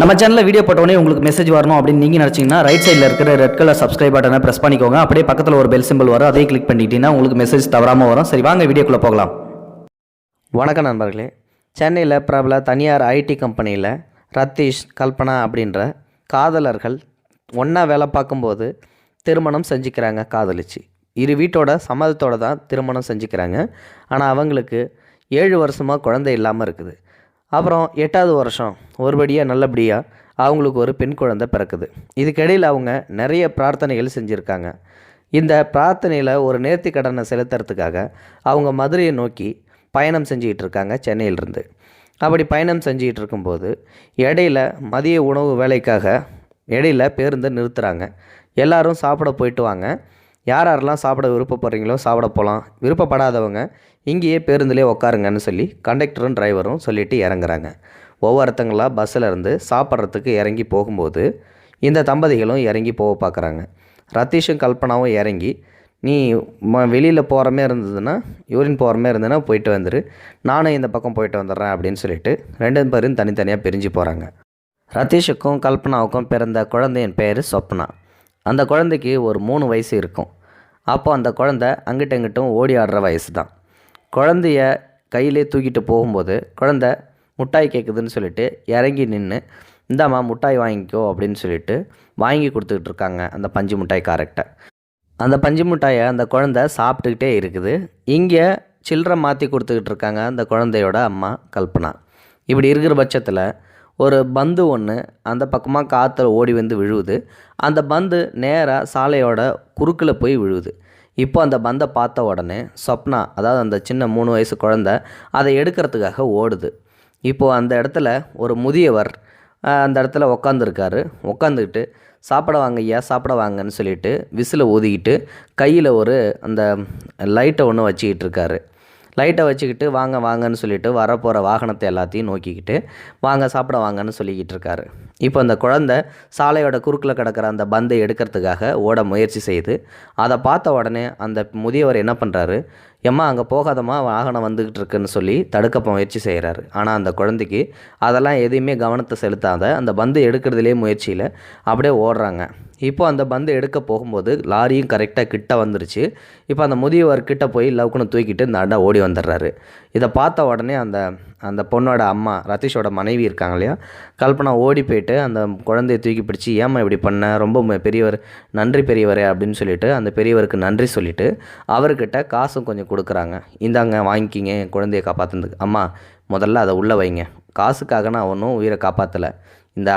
நம்ம சேனலில் வீடியோ போட்டோடனே உங்களுக்கு மெசேஜ் வரணும் அப்படின்னு நீங்கள் நினச்சிங்கன்னா ரைட் சைடில் இருக்கிற ரெட் கலர் சப்ஸ்கிரைப் பட்டனை ப்ரெஸ் பண்ணிக்கோங்க. அப்படியே பக்கத்தில் ஒரு பெல் சிம்பிள் வரும். அதே கிளிக் பண்ணிட்டீங்கன்னா உங்களுக்கு மெசேஜ் தவறாமல் வரும். சரி வாங்க வீடியோக்குள்ளே போகலாம். வணக்கம் நண்பர்களே. சென்னையில் பிரபல தனியார் ஐடி கம்பெனியில் ரத்தீஷ் கல்பனா அப்படின்ற காதலர்கள் ஒன்றா வேலை பார்க்கும்போது திருமணம் செஞ்சுக்கிறாங்க காதலிச்சு. இரு வீட்டோட சம்மதத்தோடு தான் திருமணம் செஞ்சுக்கிறாங்க. ஆனால் அவங்களுக்கு ஏழு வருஷமாக குழந்தை இல்லாமல் இருக்குது. அப்புறம் எட்டாவது வருஷம் ஒருபடியாக நல்லபடியாக அவங்களுக்கு ஒரு பெண் குழந்தை பிறக்குது. இதுக்கிடையில் அவங்க நிறைய பிரார்த்தனைகள் செஞ்சுருக்காங்க. இந்த பிரார்த்தனையில் ஒரு நேர்த்தி கடனை செலுத்துறதுக்காக அவங்க மதுரையை நோக்கி பயணம் செஞ்சுக்கிட்டு இருக்காங்க சென்னையிலிருந்து. அப்படி பயணம் செஞ்சுக்கிட்டு இருக்கும்போது இடையில மதிய உணவு வேலைக்காக இடையில பேருந்தை நிறுத்துகிறாங்க எல்லாரும் சாப்பிட போயிட்டு வாங்க. யார் யாரெல்லாம் சாப்பிட விருப்பப்படுறீங்களோ சாப்பிட போகலாம். விருப்பப்படாதவங்க இங்கேயே பேருந்துலேயே உட்காருங்கன்னு சொல்லி கண்டக்டரும் டிரைவரும் சொல்லிட்டு இறங்குறாங்க. ஒவ்வொருத்தங்களா பஸ்ஸில் இருந்து சாப்பிட்றதுக்கு இறங்கி போகும்போது இந்த தம்பதிகளும் இறங்கி போக பார்க்குறாங்க. ரத்தீஷும் கல்பனாவும் இறங்கி நீ ம வெளியில் போகிற மாதிரி இருந்ததுன்னா யூரின் போகிற மாதிரி இருந்ததுன்னா போயிட்டு வந்துடு நானும் இந்த பக்கம் போயிட்டு வந்துடுறேன் அப்படின்னு சொல்லிட்டு ரெண்டு பேரும் தனித்தனியாக பிரிஞ்சு போகிறாங்க ரத்தீஷுக்கும் கல்பனாவுக்கும் பிறந்த குழந்தையின் பேர் சொப்னா. அந்த குழந்தைக்கு ஒரு மூணு வயசு இருக்கும். அப்போ அந்த குழந்தை அங்கிட்ட இங்கிட்டும் ஓடி ஆடுற வயசு தான் குழந்தைய கையிலே தூக்கிட்டு போகும்போது குழந்தை முட்டாய் கேட்குதுன்னு சொல்லிட்டு இறங்கி நின்று இந்தாம்மா முட்டாய் வாங்கிக்கோ அப்படின்னு சொல்லிட்டு வாங்கி கொடுத்துக்கிட்டு இருக்காங்க அந்த பஞ்சு மிட்டாய் காரக்டை அந்த பஞ்சு மிட்டாயை அந்த குழந்தை சாப்பிட்டுக்கிட்டே இருக்குது. இங்கே சில்லறை மாற்றி கொடுத்துக்கிட்டு இருக்காங்க அந்த குழந்தையோட அம்மா கல்பனா. இப்படி இருக்கிற பட்சத்தில் ஒரு பந்து ஒன்று அந்த பக்கமாக காற்றுல ஓடி வந்து விழுவுது. அந்த பந்து நேராக சாலையோட குறுக்கில் போய் விழுவுது. இப்போ அந்த பந்தை பார்த்த உடனே சொப்னா அதாவது அந்த சின்ன மூணு வயசு குழந்த அதை எடுக்கிறதுக்காக ஓடுது. இப்போது அந்த இடத்துல ஒரு முதியவர் அந்த இடத்துல உக்காந்துருக்காரு. உக்காந்துக்கிட்டு சாப்பிட வாங்க ஐயா சாப்பிட வாங்கன்னு சொல்லிட்டு விசிலை ஊதிக்கிட்டு கையில் ஒரு அந்த லைட்டை ஒன்று வச்சுக்கிட்டு இருக்காரு. லைட்டை வச்சுக்கிட்டு வாங்க வாங்கன்னு சொல்லிட்டு வரப்போகிற வாகனத்தை எல்லாத்தையும் நோக்கிக்கிட்டு வாங்க சாப்பிட வாங்கன்னு சொல்லிக்கிட்டு இருக்காரு. இப்போ அந்த குழந்தை சாலையோட குறுக்கில் கிடக்கிற அந்த பந்தை எடுக்கிறதுக்காக ஓட முயற்சி செய்து அதை பார்த்த உடனே அந்த முதியவர் என்ன பண்ணுறாரு எம்மா அங்கே போகாதம்மா வாகனம் வந்துக்கிட்டு இருக்குன்னு சொல்லி தடுக்க முயற்சி செய்கிறாரு ஆனால் அந்த குழந்தைக்கு அதெல்லாம் எதையுமே கவனத்தை செலுத்தாத அந்த பந்து எடுக்கிறதுலே முயற்சியில் அப்படியே ஓடுறாங்க. இப்போ அந்த பந்து எடுக்க போகும்போது லாரியும் கரெக்டாக கிட்ட வந்துருச்சு. இப்போ அந்த முதியவர் கிட்ட போய் லவ்க்குன்னு தூக்கிட்டு இந்த அண்டா ஓடி வந்துடுறாரு. இதை பார்த்த உடனே அந்த அந்த பொண்ணோட அம்மா ரதீஷோட மனைவி இருக்காங்க இல்லையா? கல்பனா ஓடி போயிட்டு அந்த குழந்தைய தூக்கி பிடிச்சி ஏம்மா இப்படி பண்ண? ரொம்ப ம- பெரியவர் நன்றி பெரியவரே அப்படின்னு சொல்லிட்டு அந்த பெரியவருக்கு நன்றி சொல்லிட்டு அவர்கிட்ட காசும் கொஞ்சம் கொடுக்குறாங்க. இந்தாங்க வாங்கிக்கிங்க என் குழந்தைய காப்பாற்றுனதுக்கு அம்மா முதல்ல அதை உள்ளே வைங்க. காசுக்காக நான் ஒன்றும் உயிரை காப்பாற்றலை இந்த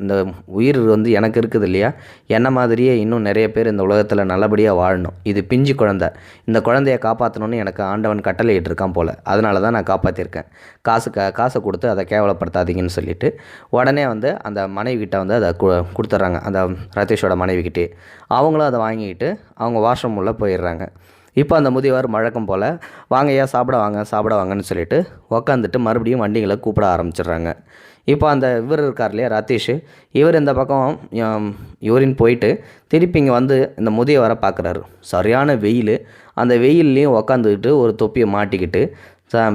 இந்த உயிர் வந்து எனக்கு இருக்குது இல்லையா? என்ன மாதிரியே இன்னும் நிறைய பேர் இந்த உலகத்தில் நல்லபடியாக வாழணும். இது பிஞ்சு குழந்தை. இந்த குழந்தைய காப்பாற்றணும்னு எனக்கு ஆண்டவன் கட்டளை இருக்கான் போல். அதனால தான் நான் காப்பாற்றிருக்கேன் காசு க காசை கொடுத்து அதை கேவலப்படுத்தாதீங்கன்னு சொல்லிட்டு உடனே வந்து அந்த மனைவிகிட்ட வந்து அதை கு கொடுத்துட்றாங்க. அந்த ரதீஷோட மனைவிக்கிட்டே அவங்களும் அதை வாங்கிக்கிட்டு அவங்க வாஷ்ரூம் உள்ளே போயிடுறாங்க. இப்போ அந்த முதியவர் வழக்கம் போல் வாங்க ஏன் சாப்பிட வாங்க சாப்பிட வாங்கன்னு சொல்லிட்டு உக்காந்துட்டு மறுபடியும் வண்டிகளை கூப்பிட ஆரம்பிச்சிடுறாங்க. இப்போ அந்த இவர் இருக்கார் இல்லையா ரத்தீஷ் இவர் இந்த பக்கம் யூரின் போயிட்டு திருப்பி இங்கே வந்து இந்த முதியவரை பார்க்குறாரு சரியான வெயில். அந்த வெயில்லையும் உக்காந்துக்கிட்டு ஒரு தொப்பியை மாட்டிக்கிட்டு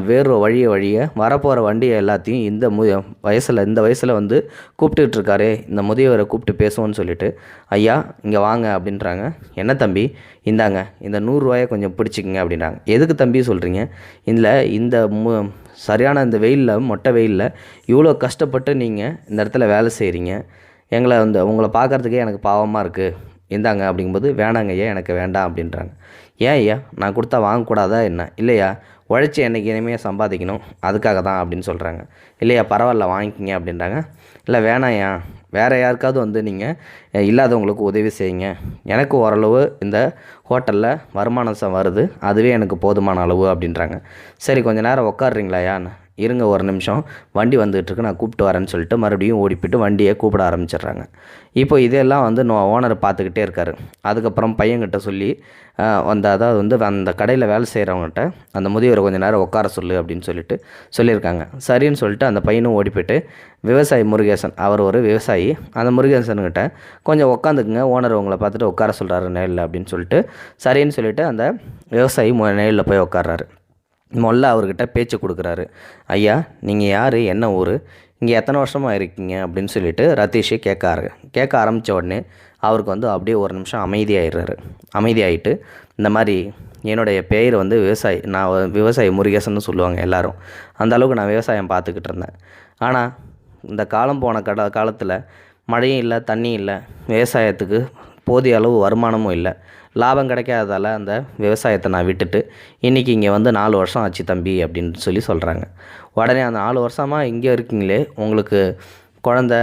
வேறு வழிய வழிய வரப்போகிற வண்டியை எல்லாத்தையும் இந்த மு வயசில் இந்த வயசில் வந்து கூப்பிட்டுக்கிட்டு இருக்காரே இந்த முதியவரை கூப்பிட்டு பேசுவோன்னு சொல்லிட்டு ஐயா இங்கே வாங்க அப்படின்றாங்க. என்ன தம்பி? இந்தாங்க இந்த நூறுரூவாயை கொஞ்சம் பிடிச்சிக்கங்க அப்படின்றாங்க. எதுக்கு தம்பி சொல்கிறீங்க இல்லை இந்த மு சரியான இந்த வெயிலில் மொட்டை வெயிலில் இவ்வளோ கஷ்டப்பட்டு நீங்கள் இந்த இடத்துல வேலை செய்கிறீங்க எங்களை வந்து உங்களை பார்க்குறதுக்கே எனக்கு பாவமாக இருக்குது இந்தாங்க அப்படிங்கும்போது வேணாங்க ஐயா எனக்கு வேண்டாம் அப்படின்றாங்க. ஏன் ஐயா? நான் கொடுத்தா வாங்கக்கூடாதா என்ன? இல்லையா? உழைச்சி என்னைக்கு இனிமேல் சம்பாதிக்கணும்? அதுக்காக தான் அப்படின்னு சொல்கிறாங்க இல்லையா? பரவாயில்ல வாங்கிக்கிங்க அப்படின்றாங்க. இல்லை வேணாயா வேறு யாருக்காவது வந்து நீங்கள் இல்லாதவங்களுக்கு உதவி செய்யுங்க. எனக்கு ஓரளவு இந்த ஹோட்டலில் வருமானம் வருது. அதுவே எனக்கு போதுமான அளவு அப்படின்றாங்க. சரி கொஞ்ச நேரம் உட்காடுறீங்களாயான்னு இருங்க ஒரு நிமிஷம். வண்டி வந்துகிட்ருக்கு நான் கூப்பிட்டு வரேன்னு சொல்லிட்டு மறுபடியும் ஓடி போயிட்டு வண்டியை கூப்பிட ஆரம்பிச்சிடுறாங்க. இப்போ இதெல்லாம் வந்து நோ ஓனர் பார்த்துக்கிட்டே இருக்காரு. அதுக்கப்புறம் பையன்கிட்ட சொல்லி அந்த அதாவது வந்து அந்த கடையில் வேலை செய்கிறவங்ககிட்ட அந்த முதியவரை கொஞ்சம் நேரம் உட்கார சொல்லு அப்படின்னு சொல்லிட்டு சொல்லியிருக்காங்க. சரின்னு சொல்லிட்டு அந்த பையனும் ஓடி போயிட்டு விவசாயி முருகேசன் அவர் ஒரு விவசாயி அந்த முருகேசன்கிட்ட கொஞ்சம் உட்காந்துக்குங்க ஓனர் உங்களை பார்த்துட்டு உட்கார சொல்கிறாரு நேரில் அப்படின்னு சொல்லிட்டு சரின்னு சொல்லிட்டு அந்த விவசாயி நேரில் போய் உட்கார்றாரு. முதல்ல அவர்கிட்ட பேச்சு கொடுக்குறாரு. ஐயா நீங்கள் யார்? என்ன ஊர்? இங்கே எத்தனை வருஷமாக இருக்கீங்க? அப்படின்னு சொல்லிட்டு ரத்தீஷே கேட்காரு. கேட்க ஆரம்பித்த உடனே அவருக்கு வந்து அப்படியே ஒரு நிமிஷம் அமைதியாயிடுறாரு. அமைதியாயிட்டு இந்த மாதிரி என்னுடைய பெயர் வந்து விவசாயி நான் விவசாயி முருகேசன்னு சொல்லுவாங்க எல்லோரும். அந்த அளவுக்கு நான் விவசாயம் பார்த்துக்கிட்டு இருந்தேன். ஆனால் இந்த காலம் போன கட காலத்தில் மழையும் இல்லை தண்ணியும் இல்லை. விவசாயத்துக்கு போதிய அளவு வருமானமும் இல்லை. லாபம் கிடைக்காததால் அந்த விவசாயத்தை நான் விட்டுட்டு இன்றைக்கி இங்கே வந்து நாலு வருஷம் ஆச்சு தம்பி அப்படின்னு சொல்லி சொல்கிறாங்க உடனே அந்த நாலு வருஷமாக இங்கே இருக்கீங்களே உங்களுக்கு குழந்த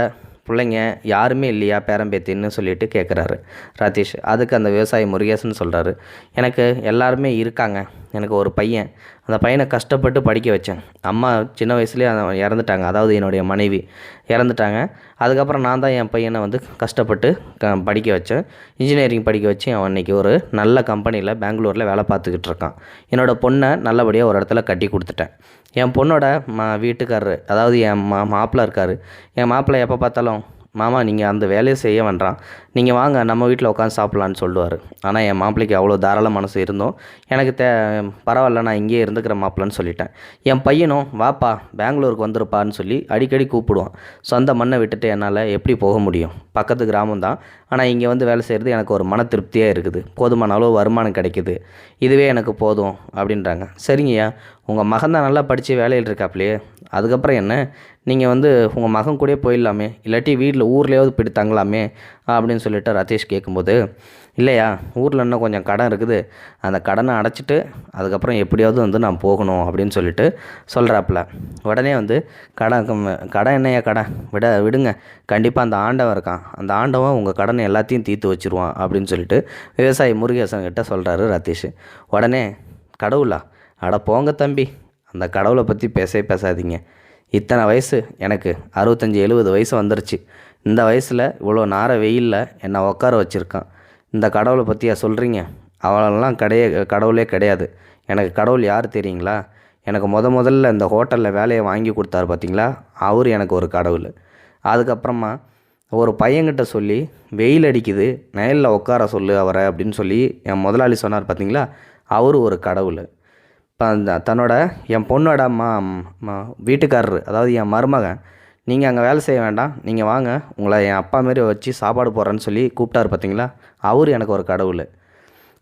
பிள்ளைங்க யாருமே இல்லையா பேரம்பேத்தின்னு சொல்லிட்டு கேட்குறாரு ராதேஷ் அதுக்கு அந்த விவசாயி முருகேசன் சொல்கிறாரு எனக்கு எல்லாருமே இருக்காங்க. எனக்கு ஒரு பையன். அந்த பையனை கஷ்டப்பட்டு படிக்க வச்சேன். அம்மா சின்ன வயசுலேயே அவன் இறந்துட்டாங்க. அதாவது என்னுடைய மனைவி. இறந்துட்டாங்க. அதுக்கப்புறம் நான் தான் என் பையனை வந்து கஷ்டப்பட்டு க படிக்க வச்சேன். இன்ஜினியரிங் படிக்க வச்சு அவன் இன்றைக்கி ஒரு நல்ல கம்பெனியில் பெங்களூரில் வேலை பார்த்துக்கிட்டு இருக்கான். என்னோடய பொண்ணை நல்லபடியாக ஒரு இடத்துல கட்டி கொடுத்துட்டேன். என் பொண்ணோட மா வீட்டுக்காரரு அதாவது என் மா மாப்பிள்ளை இருக்கார். என் மாப்பிள்ளை எப்போ பார்த்தாலும் மாமா நீங்கள் அந்த வேலையை செய்ய வேண்டாம். நீங்கள் வாங்க நம்ம வீட்டில் உட்காந்து சாப்பிட்லான்னு சொல்லுவார். ஆனால் என் மாப்பிள்ளைக்கு அவ்வளோ தாராள மனசு இருந்தோம். எனக்கு தே பரவாயில்ல நான் இங்கேயே இருந்துக்கிற மாப்பிள்ளன்னு சொல்லிட்டேன். என் பையனும் வாப்பா பெங்களூருக்கு வந்துருப்பான்னு சொல்லி அடிக்கடி கூப்பிடுவான். சொந்த மண்ணை விட்டுட்டு என்னால் எப்படி போக முடியும்? பக்கத்து கிராமம் தான். ஆனால் இங்கே வந்து வேலை செய்கிறது எனக்கு ஒரு மன திருப்தியாக இருக்குது. போதுமான அளவு வருமானம் கிடைக்குது. இதுவே எனக்கு போதும் அப்படின்றாங்க. சரிங்கய்யா. உங்கள் மகன் தான் நல்லா படித்து வேலையில் இருக்காப்லையே அதுக்கப்புறம் என்ன? நீங்கள் வந்து உங்கள் மகன் கூடயே போயிடலாமே இல்லாட்டி வீட்டில் ஊர்லேயாவது போயிட்டு தங்கலாமே அப்படின்னு சொல்லிட்டு ரதீஷ் கேட்கும்போது இல்லையா ஊரில் இன்னும் கொஞ்சம் கடன் இருக்குது அந்த கடனை அடைச்சிட்டு அதுக்கப்புறம் எப்படியாவது வந்து நான் போகணும் அப்படின்னு சொல்லிட்டு சொல்கிறாப்புல உடனே வந்து கடன் கடன் என்னையா கடன்? விட விடுங்க கண்டிப்பாக அந்த ஆண்டவன் இருக்கான். அந்த ஆண்டவன் உங்கள் கடனை எல்லாத்தையும் தீர்த்து வச்சிருவான் அப்படின்னு சொல்லிட்டு விவசாயி முருகேசன் கிட்ட சொல்கிறாரு ரதீஷ். உடனே கடவுளா அட போங்க தம்பி. அந்த கடவுளை பற்றி பேசவே பேசாதீங்க. இத்தனை வயசு எனக்கு அறுபத்தஞ்சி எழுபது வயசு வந்துருச்சு. இந்த வயசில் இவ்வளோ நார வெயிலில் என்னை உட்கார வச்சுருக்கான். இந்த கடவுளை பற்றியா சொல்கிறீங்க அவளெல்லாம் கிடையே கடவுளே கிடையாது. எனக்கு கடவுள் யார் தெரியுங்களா? எனக்கு முத முதல்ல இந்த ஹோட்டலில் வேலையை வாங்கி கொடுத்தாரு பார்த்தீங்களா அவர் எனக்கு ஒரு கடவுள். அதுக்கப்புறமா ஒரு பையன்கிட்ட சொல்லி வெயில் அடிக்குது நயலில் உட்கார சொல்லு அவரை அப்படின்னு சொல்லி என் முதலாளி சொன்னார் பார்த்தீங்களா அவர் ஒரு கடவுள். தன்னோட என் பொண்ணோட மா மா- வீட்டுக்காரரு அதாவது என் மருமகன் நீங்கள் அங்கே வேலை செய்ய வேண்டாம். நீங்கள் வாங்க. உங்களை என் அப்பா மாரி வச்சு சாப்பாடு போடுறேன்னு சொல்லி கூப்பிட்டாரு பார்த்தீங்களா அவர் எனக்கு ஒரு கடவுள்.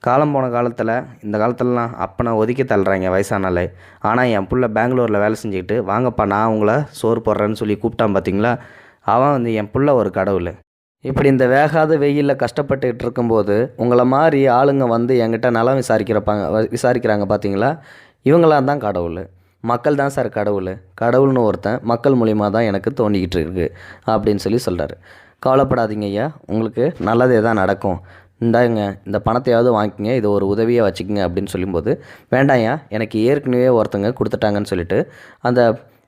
காலம் போன காலத்தில் இந்த காலத்துலலாம் அப்பனை ஒதுக்கி தள்ளுறாங்க வயசானாலே. ஆனால் என் பிள்ளை பெங்களூரில் வேலை செஞ்சுக்கிட்டு வாங்கப்பா நான் உங்களை சோறு போடுறேன்னு சொல்லி கூப்பிட்டான் பார்த்தீங்களா அவன் வந்து என் பிள்ளை ஒரு கடவுள். இப்படி இந்த வேகாத வெயிலில் கஷ்டப்பட்டுக்கிட்டு இருக்கும்போது உங்களை மாதிரி ஆளுங்க வந்து என்கிட்ட நலம் விசாரிக்கிறப்பாங்க விசாரிக்கிறாங்க பார்த்தீங்களா இவங்களாம் தான் கடவுள். மக்கள் தான் சார் கடவுள். கடவுள்னு ஒருத்தன் மக்கள் மூலிமா தான் எனக்கு தோண்டிக்கிட்டு இருக்கு அப்படின்னு சொல்லி சொல்கிறாரு கவலைப்படாதீங்க ஐயா உங்களுக்கு நல்லதே தான் நடக்கும். இந்தாங்க இந்த பணத்தையாவது வாங்கிக்கிங்க இது ஒரு உதவியாக வச்சுக்கோங்க அப்படின்னு சொல்லும்போது வேண்டாம்யா எனக்கு ஏற்கனவே ஒருத்தங்க கொடுத்துட்டாங்கன்னு சொல்லிட்டு அந்த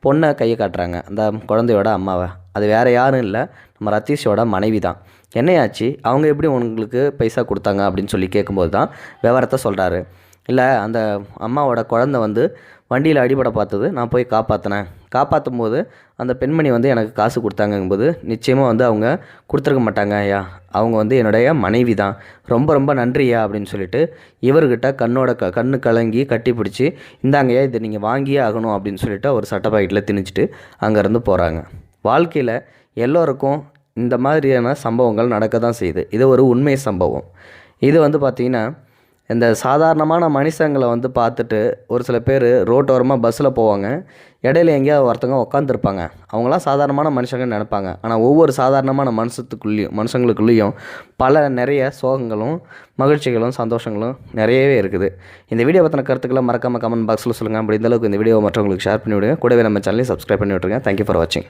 பொண்ணை கையை காட்டுறாங்க அந்த குழந்தையோட அம்மாவை. அது வேறு யாரும் இல்லை நம்ம ரத்தீஷோட மனைவி தான். என்னையாச்சு? அவங்க எப்படி உங்களுக்கு பைசா கொடுத்தாங்க? அப்படின்னு சொல்லி கேட்கும்போது தான் விவரத்தை சொல்கிறாரு இல்லை அந்த அம்மாவோட குழந்தை வந்து வண்டியில் அடிபட பார்த்தது. நான் போய் காப்பாற்றினேன் காப்பாற்றும் போது அந்த பெண்மணி வந்து எனக்கு காசு கொடுத்தாங்கங்கும்போது நிச்சயமாக வந்து அவங்க கொடுத்துருக்க மாட்டாங்க ஐயா. அவங்க வந்து என்னுடைய மனைவி தான். ரொம்ப ரொம்ப நன்றியா அப்படின்னு சொல்லிட்டு இவர்கிட்ட கண்ணோட க கண்ணு கலங்கி கட்டி பிடிச்சி இந்தாங்கய்யா இதை நீங்கள் வாங்கியே ஆகணும் அப்படின்னு சொல்லிட்டு ஒரு சட்ட பாக்கெட்டில் திணிச்சிட்டு அங்கேருந்து போகிறாங்க வாழ்க்கையில் எல்லோருக்கும் இந்த மாதிரியான சம்பவங்கள் நடக்க தான் செய்யுது. இது ஒரு உண்மை சம்பவம். இது வந்து பார்த்திங்கன்னா இந்த சாதாரணமான மனுஷங்களை வந்து பார்த்துட்டு ஒரு சில பேர் ரோட்டோரமாக பஸ்ஸில் போவாங்க. இடையில எங்கேயாவது ஒருத்தவங்க உட்காந்துருப்பாங்க அவங்களாம் சாதாரணமான மனுஷங்கன்னு நினைப்பாங்க. ஆனால் ஒவ்வொரு சாதாரணமான மனுஷத்துக்குள்ளேயும் மனுஷங்களுக்குள்ளேயும் பல நிறைய சோகங்களும் மகிழ்ச்சிகளும் சந்தோஷங்களும் நிறையவே இருக்குது. இந்த வீடியோ பற்றின கருத்துக்களை மறக்காமல் கமெண்ட் பாக்ஸில் சொல்லுங்கள் அப்படி இந்தளவுக்கு இந்த வீடியோ மற்றவங்களுக்கு ஷேர் பண்ணி விடுங்க. கூடவே நம்ம சேனலையும் சப்ஸ்கிரைப் பண்ணி விட்ருங்க தேங்க்யூ ஃபார் வாட்சிங்